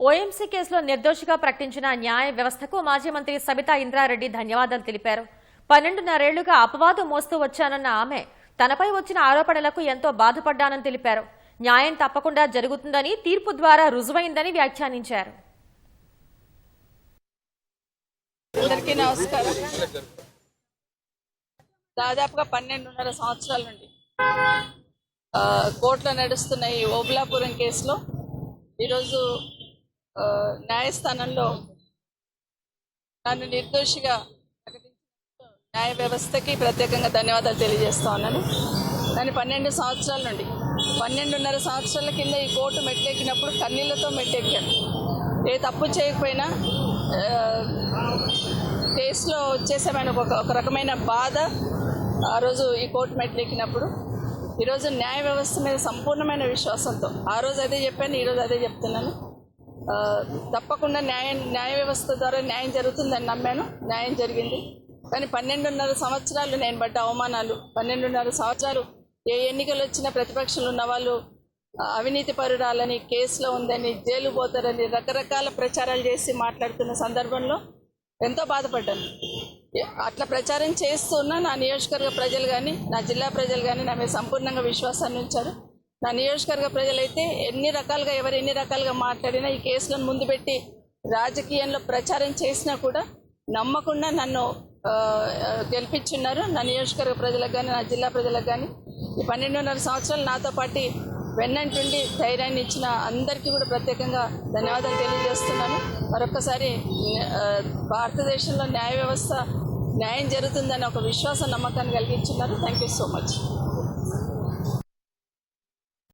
OMC కేసులో నిర్దోషిగా ప్రకటించిన న్యాయ వ్యవస్థకు మాజీ మంత్రి సబితా ఇంద్రారెడ్డి ధన్యవాదాలు తెలిపారు. పన్నెండున్నరేళ్ళుగా అపవాదం మోస్తూ వచ్చానన్న ఆమె తనపై వచ్చిన ఆరోపణలకు ఎంతో బాధపడ్డానని తెలిపారు. న్యాయం తప్పకుండా జరుగుతుందని తీర్పు ద్వారా రుజువైందని వ్యాఖ్యానించారు. అందరికీ నమస్కారం. దాదాపుగా పన్నెండున్నర సంవత్సరాల నుండి కోర్టులో నడుస్తున్న ఈ ఓబులాపురం కేసులో ఈరోజు న్యాయస్థానంలో నన్ను నిర్దోషిగా న్యాయ వ్యవస్థకి ప్రత్యేకంగా ధన్యవాదాలు తెలియజేస్తా ఉన్నాను. దాని పన్నెండు సంవత్సరాల నుండి పన్నెండున్నర సంవత్సరాల కింద ఈ కోర్టు మెట్టెక్కినప్పుడు కన్నీళ్ళతో మెట్టెక్కాను ఏ తప్పు చేయకపోయినా కేసులో వచ్చేసామని ఒక ఒక రకమైన బాధ ఆ రోజు ఈ కోర్టు మెట్లెక్కినప్పుడు. ఈరోజు న్యాయ వ్యవస్థ మీద సంపూర్ణమైన విశ్వాసంతో ఆ రోజు అదే చెప్పాను ఈరోజు అదే చెప్తున్నాను. తప్పకుండా న్యాయం న్యాయ వ్యవస్థ ద్వారా న్యాయం జరుగుతుందని నమ్మాను. న్యాయం జరిగింది. కానీ పన్నెండున్నర సంవత్సరాలు నేను పడ్డ అవమానాలు పన్నెండున్నర సంవత్సరాలు ఏ ఎన్నికలు వచ్చినా ప్రతిపక్షంలో ఉన్న వాళ్ళు అవినీతి పరుడాలని కేసులో ఉందని జైలు పోతారని రకరకాల ప్రచారాలు చేసి మాట్లాడుతున్న సందర్భంలో ఎంతో బాధపడ్డాను. అట్లా ప్రచారం చేస్తున్న నా నియోజకవర్గ ప్రజలు కానీ నా జిల్లా ప్రజలు కానీ నా మీద సంపూర్ణంగా విశ్వాసాన్ని ఉంచారు. నా నియోజకవర్గ ప్రజలైతే ఎన్ని రకాలుగా ఎవరు ఎన్ని రకాలుగా మాట్లాడినా ఈ కేసులను ముందు పెట్టి రాజకీయంలో ప్రచారం చేసినా కూడా నమ్మకుండా నన్ను గెలిపించున్నారు. నా నియోజకవర్గ ప్రజలకు కానీ నా జిల్లా ప్రజలకు కానీ ఈ పన్నెండున్నర సంవత్సరాలు నాతో పాటు వెన్నంటుండి ధైర్యాన్ని ఇచ్చిన అందరికీ కూడా ప్రత్యేకంగా ధన్యవాదాలు తెలియజేస్తున్నాను. మరొకసారి భారతదేశంలో న్యాయ వ్యవస్థ న్యాయం జరుగుతుందని ఒక విశ్వాస నమ్మకాన్ని కలిగించున్నారు. Thank you so much.